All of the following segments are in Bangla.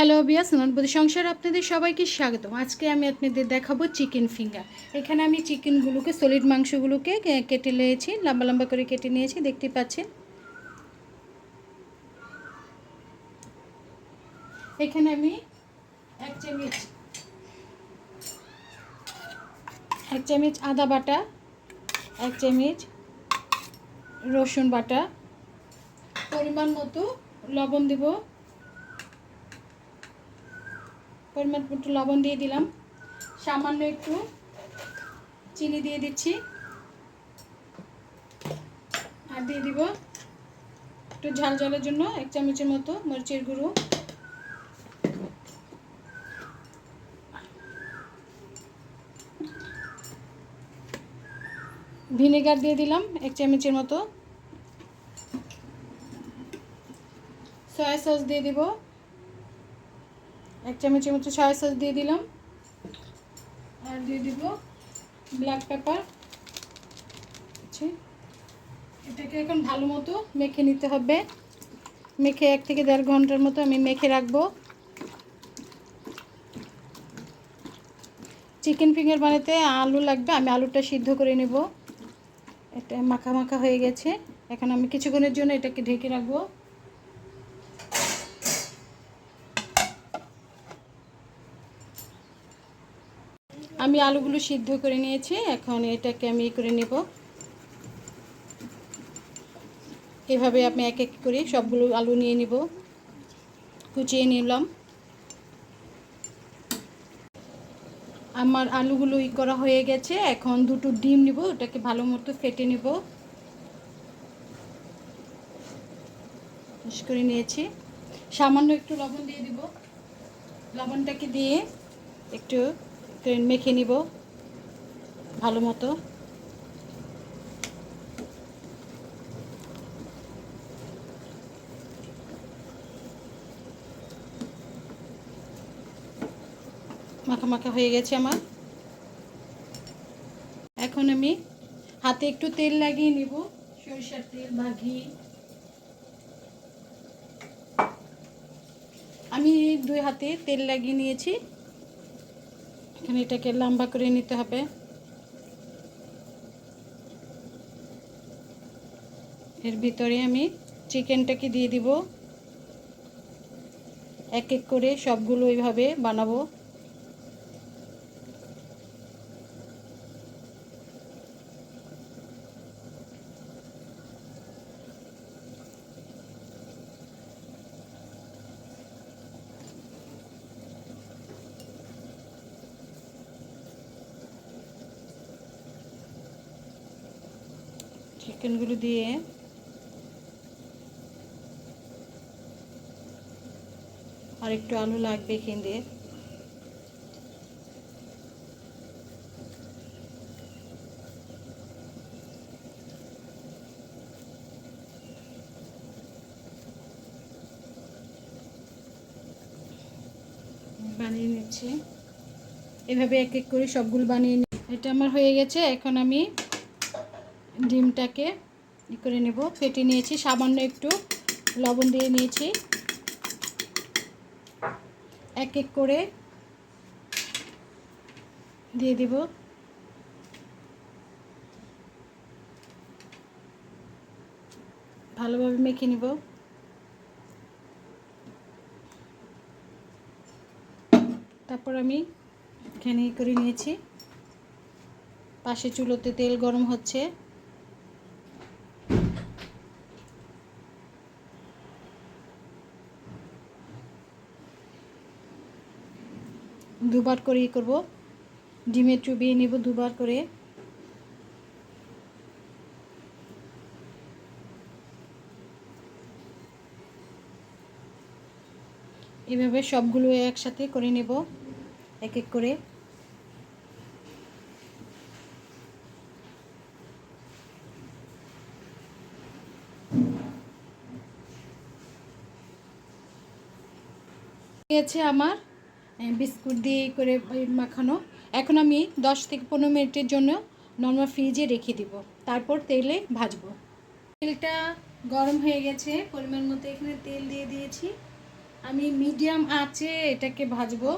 হ্যালো বিয়াস ননপতি সংসার আপনাদের সবাইকে স্বাগতম। আজকে আমি আপনাদের দেখাবো চিকেন ফিঙ্গার এখানে আমি চিকেনগুলোকে সলিড মাংসগুলোকে কেটে নিয়েছি, লম্বা লম্বা করে কেটে নিয়েছি, দেখতে পাচ্ছেন? এখানে আমি এক চামচ এক চামচ আদা বাটা, এক চামচ রসুন বাটা, পরিমাণ মতো লবণ দেবো। পরিমাণ মতো লবণ দিয়ে দিলাম। সামান্য একটু চিনি দিয়ে দিচ্ছি। আর দিয়ে দিব একটু ঝাল জলের জন্য এক চামচের মতো মরিচের গুঁড়ো। ভিনেগার দিয়ে দিলাম এক চামচের মতো। সয়া সস দিয়ে দিব। এক চামচের মতো সয়া সস দিয়ে দিলাম। আর দিয়ে দিব ব্ল্যাক পেপার এটাকে এখন ভালো মতো মেখে নিতে হবে। মেখে এক থেকে দেড় ঘণ্টার মতো আমি মেখে রাখব। চিকেন ফিঙ্গার বানাতে আলু লাগবে, আমি আলুটা সিদ্ধ করে নেব। এটা মাখা মাখা হয়ে গেছে। এখন আমি কিছুক্ষণের জন্য এটাকে ঢেকে রাখব। আমি আলুগুলো সিদ্ধ করে নিয়েছি, এখন এটাকে আমি ই করে নেব। এভাবে আমি এক এক করে সবগুলো আলু নিয়ে নিব, কুচিয়ে নিলাম। আমার আলুগুলো ই করা হয়ে গেছে, এখন দুটো ডিম নিব, ওটাকে ভালো মতো ফেটে নেব। করে নিয়েছি। সামান্য একটু লবণ দিয়ে দিব। লবণটাকে দিয়ে একটু করে মেখে নিব ভালো মতো। মাখা মাখা হয়ে গেছে আমার। এখন আমি হাতে একটু তেল লাগিয়ে নিব। সরিষার তেল বা ঘি। আমি দুই হাতে তেল লাগিয়ে নিয়েছি। এখানে এটাকে লম্বা করে নিতে হবে। এর ভিতরে আমি চিকেনটাকে দিয়ে দিব। এক এক করে সবগুলো ওইভাবে বানাবো। চিকেনগুলো দিয়ে আর একটু আলু লাগবে এখান বানিয়ে নিচ্ছি। এভাবে এক এক করে সবগুলো বানিয়ে এটা আমার হয়ে গেছে, এখন আমি ডিমটাকে ই করে নেব। ফেটে নিয়েছি, সামান্য একটু লবণ দিয়ে নিয়েছি। এক এক করে দিয়ে দিব। ভালোভাবে মেখে নিব। তারপর আমি এখানে করে নিয়েছি। পাশে চুলোতে তেল গরম হচ্ছে। দুবার করে ই করব। ডিমে চুবিয়ে নিব দুবার করে। এভাবে সবগুলো একসাথে করে নেব, এক এক করে। আমার বিস্কুট দিয়ে করে মাখানো। এখন আমি দশ থেকে পনেরো মিনিটের জন্য নর্মাল ফ্রিজে রেখে দিব। তারপর তেলে ভাজবো। তেলটা গরম হয়ে গেছে, পরিমাণ মতো এখানে তেল দিয়ে দিয়েছি। আমি মিডিয়াম আঁচে এটাকে ভাজবো।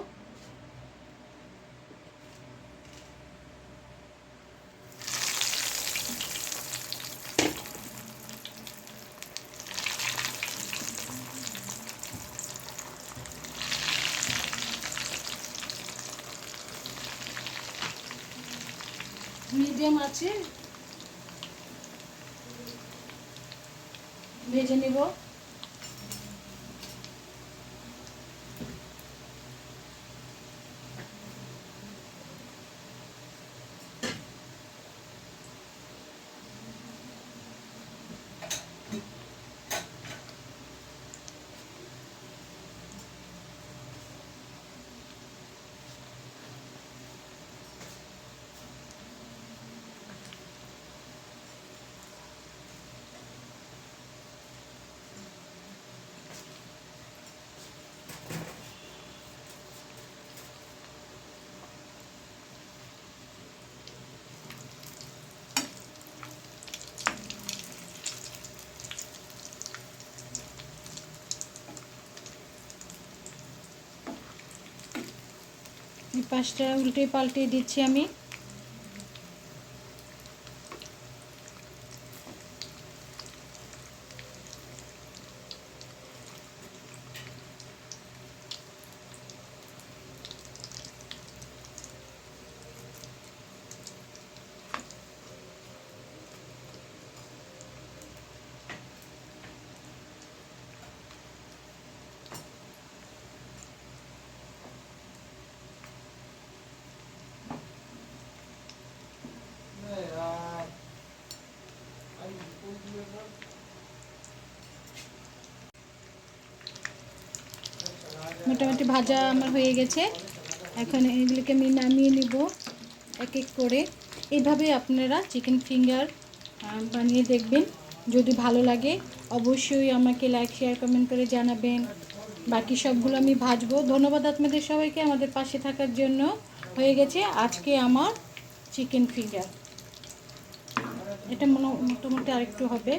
মিডিয়াম আছে। ভেজে নিব। এই পাশটা উল্টে পাল্টে দিচ্ছি আমি মোটামুটি ভাজা আমার হয়ে গেছে। এখন এগুলিকে আমি নামিয়ে নিব এক এক করে। এইভাবে আপনারা চিকেন ফিঙ্গার বানিয়ে দেখবেন। যদি ভালো লাগে, অবশ্যই আমাকে লাইক শেয়ার কমেন্ট করে জানাবেন। বাকি সবগুলো আমি ভাজবো। ধন্যবাদ আপনাদের সবাইকে আমাদের পাশে থাকার জন্য। হয়ে গেছে আজকে আমার চিকেন ফিঙ্গার এটা মনে মোটামুটি আরেকটু হবে।